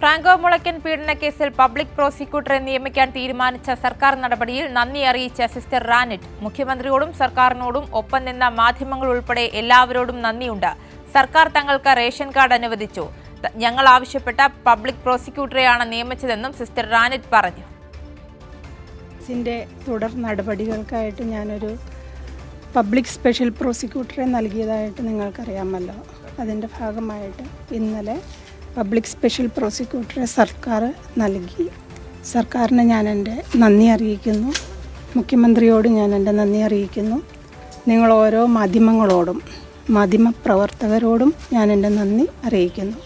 Franco Mulaykkan പീഡനക്കേസിൽ public പ്രോസിക്യൂട്ടറെ നിയമിക്കാൻ തീരുമാനിച്ച സർക്കാർ നടപടിയിൽ നന്ദി അറിയിച്ച സിസ്റ്റർ റാനിറ്റ്. മുഖ്യമന്ത്രിയോടും സർക്കാരിനോടും ഒപ്പം നിന്ന മാധ്യമങ്ങൾ ഉൾപ്പെടെ എല്ലാവരോടും നന്ദിയുണ്ട്. സർക്കാർ തങ്ങൾക്ക് റേഷൻ കാർഡ് അനുവദിച്ചു. ഞങ്ങൾ ആവശ്യപ്പെട്ട പബ്ലിക് പ്രോസിക്യൂട്ടറെയാണ് നിയമിച്ചതെന്നും സിസ്റ്റർ റാനിറ്റ് പറഞ്ഞു. തുടർ നടപടികൾക്കായിട്ട് ഞാനൊരു പബ്ലിക് സ്പെഷ്യൽ പ്രോസിക്യൂട്ടറെ നൽകിയതായിട്ട് നിങ്ങൾക്കറിയാമല്ലോ. അതിന്റെ ഭാഗമായിട്ട് ഇന്നലെ പബ്ലിക് സ്പെഷ്യൽ പ്രോസിക്യൂട്ടറെ സർക്കാർ നൽകി. സർക്കാരിന് ഞാൻ എന്റെ നന്ദി അറിയിക്കുന്നു. മുഖ്യമന്ത്രിയോട് ഞാൻ എന്റെ നന്ദി അറിയിക്കുന്നു. നിങ്ങൾ ഓരോ മാധ്യമങ്ങളോടും മാധ്യമപ്രവർത്തകരോടും ഞാൻ എന്റെ നന്ദി അറിയിക്കുന്നു.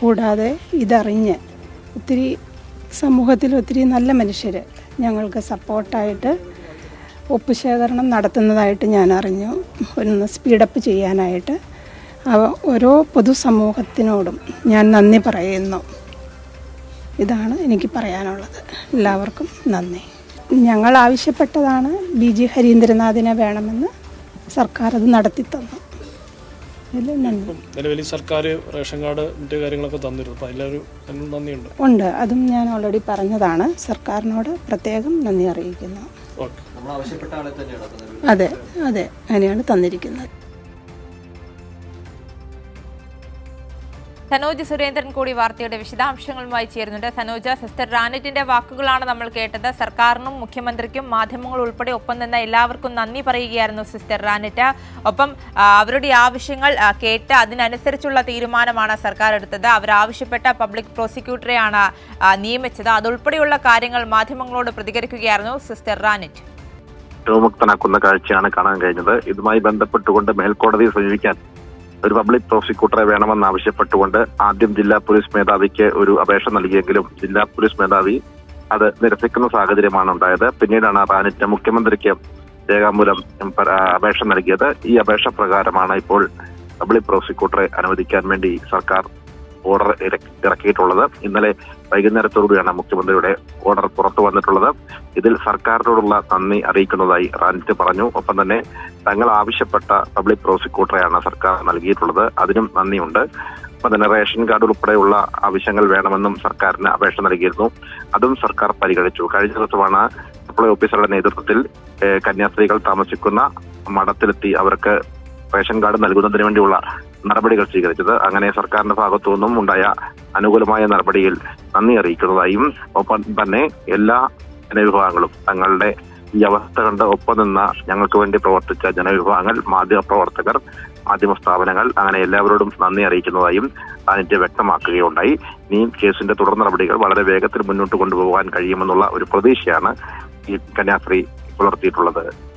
കൂടാതെ ഇതറിഞ്ഞ് ഒത്തിരി സമൂഹത്തിൽ ഒത്തിരി നല്ല മനുഷ്യർ ഞങ്ങൾക്ക് സപ്പോർട്ടായിട്ട് ഒപ്പ് ശേഖരണം നടത്തുന്നതായിട്ട് ഞാൻ അറിഞ്ഞു. ഒന്ന് സ്പീഡപ്പ് ചെയ്യാനായിട്ട് ഓരോ പൊതുസമൂഹത്തിനോടും ഞാൻ നന്ദി പറയുന്നു. ഇതാണ് എനിക്ക് പറയാനുള്ളത്. എല്ലാവർക്കും നന്ദി. ഞങ്ങൾ ആവശ്യപ്പെട്ടതാണ് ബി ജി ഹരീന്ദ്രനാഥിനെ വേണമെന്ന് സർക്കാർ അത് നടത്തി തന്നു. നന്ദി. നിലവിൽ സർക്കാർ റേഷൻ കാർഡ് മറ്റു കാര്യങ്ങളൊക്കെ തന്നിരുന്നു. നന്ദിയുണ്ട്. ഉണ്ട്. അതും ഞാൻ ഓൾറെഡി പറഞ്ഞതാണ്. സർക്കാരിനോട് പ്രത്യേകം നന്ദി അറിയിക്കുന്നു. ഓക്കെ. നമ്മൾ ആവശ്യപ്പെട്ട ആളെ തന്നെയാണ് അപ്പോൾ നിലവിൽ അതെ അതെ. അങ്ങനെയാണ് തന്നിരിക്കുന്നത്. സനോജ് സുരേന്ദ്രൻ കൂടി വാർത്തയുടെ വിശദാംശങ്ങളുമായി ചേരുന്നുണ്ട്. സനോജ സിസ്റ്റർ റാനറ്റിന്റെ വാക്കുകളാണ് നമ്മൾ കേട്ടത്. സർക്കാരിനും മുഖ്യമന്ത്രിക്കും മാധ്യമങ്ങൾ ഉൾപ്പെടെ ഒപ്പം നിന്ന എല്ലാവർക്കും നന്ദി പറയുകയായിരുന്നു സിസ്റ്റർ റാനറ്റ്. ഒപ്പം അവരുടെ ആവശ്യങ്ങൾ കേട്ട് അതിനനുസരിച്ചുള്ള തീരുമാനമാണ് സർക്കാർ എടുത്തത്. അവരാവശ്യപ്പെട്ട പബ്ലിക് പ്രോസിക്യൂട്ടറെയാണ് നിയമിച്ചത്. അതുൾപ്പെടെയുള്ള കാര്യങ്ങൾ മാധ്യമങ്ങളോട് പ്രതികരിക്കുകയായിരുന്നു സിസ്റ്റർ റാനറ്റ്. രോമുക്തനാക്കുന്ന കാഴ്ചയാണ് കാണാൻ കഴിഞ്ഞത്. ഇതുമായി ബന്ധപ്പെട്ടുകൊണ്ട് മേൽക്കോടതിയെ സമീപിക്കാൻ ഒരു പബ്ലിക് പ്രോസിക്യൂട്ടറെ വേണമെന്ന് ആവശ്യപ്പെട്ടുകൊണ്ട് ആദ്യം ജില്ലാ പോലീസ് മേധാവിക്ക് ഒരു അപേക്ഷ നൽകിയെങ്കിലും ജില്ലാ പോലീസ് മേധാവി അത് നിരസിക്കുന്ന സാഹചര്യമാണ് ഉണ്ടായത്. പിന്നീടാണ് റാനിറ്റ് മുഖ്യമന്ത്രിക്ക് രേഖാമൂലം അപേക്ഷ നൽകിയത്. ഈ അപേക്ഷ പ്രകാരമാണ് ഇപ്പോൾ പബ്ലിക് പ്രോസിക്യൂട്ടറെ അനുവദിക്കാൻ വേണ്ടി സർക്കാർ ഓർഡർ ഇറക്കി- ഇറക്കിയിട്ടുള്ളത്. ഇന്നലെ വൈകുന്നേരത്തോടുകൂടിയാണ് മുഖ്യമന്ത്രിയുടെ ഓർഡർ പുറത്തു വന്നിട്ടുള്ളത്. ഇതിൽ സർക്കാരിനോടുള്ള നന്ദി അറിയിക്കുന്നതായി റാനിറ്റ് പറഞ്ഞു. ഒപ്പം തന്നെ തങ്ങൾ ആവശ്യപ്പെട്ട പബ്ലിക് പ്രോസിക്യൂട്ടറെയാണ് സർക്കാർ നൽകിയിട്ടുള്ളത്. അതിനും നന്ദിയുണ്ട്. ഒപ്പം തന്നെ റേഷൻ കാർഡ് ഉൾപ്പെടെയുള്ള ആവശ്യങ്ങൾ വേണമെന്നും സർക്കാരിന് അപേക്ഷ നൽകിയിരുന്നു. അതും സർക്കാർ പരിഗണിച്ചു. കഴിഞ്ഞ ദിവസമാണ് സപ്ലൈ ഓഫീസറുടെ നേതൃത്വത്തിൽ കന്യാസ്ത്രീകൾ താമസിക്കുന്ന മഠത്തിലെത്തി അവർക്ക് റേഷൻ കാർഡ് നൽകുന്നതിന് വേണ്ടിയുള്ള നടപടികൾ സ്വീകരിച്ചത്. അങ്ങനെ സർക്കാരിന്റെ ഭാഗത്തു നിന്നും ഉണ്ടായ അനുകൂലമായ നടപടിയിൽ നന്ദി അറിയിക്കുന്നതായും ഒപ്പം തന്നെ എല്ലാ ജനവിഭാഗങ്ങളും തങ്ങളുടെ ഈ അവസ്ഥ കണ്ട് ഒപ്പം നിന്ന ഞങ്ങൾക്ക് വേണ്ടി പ്രവർത്തിച്ച ജനവിഭാഗങ്ങൾ മാധ്യമപ്രവർത്തകർ മാധ്യമ സ്ഥാപനങ്ങൾ അങ്ങനെ എല്ലാവരോടും നന്ദി അറിയിക്കുന്നതായും അതിന്റെ വ്യക്തമാക്കുകയുണ്ടായി. ഇനിയും കേസിന്റെ തുടർ നടപടികൾ വളരെ വേഗത്തിൽ മുന്നോട്ട് കൊണ്ടുപോകാൻ കഴിയുമെന്നുള്ള ഒരു പ്രതീക്ഷയാണ് ഈ കന്യാസ്ത്രീ പുലർത്തിയിട്ടുള്ളത്.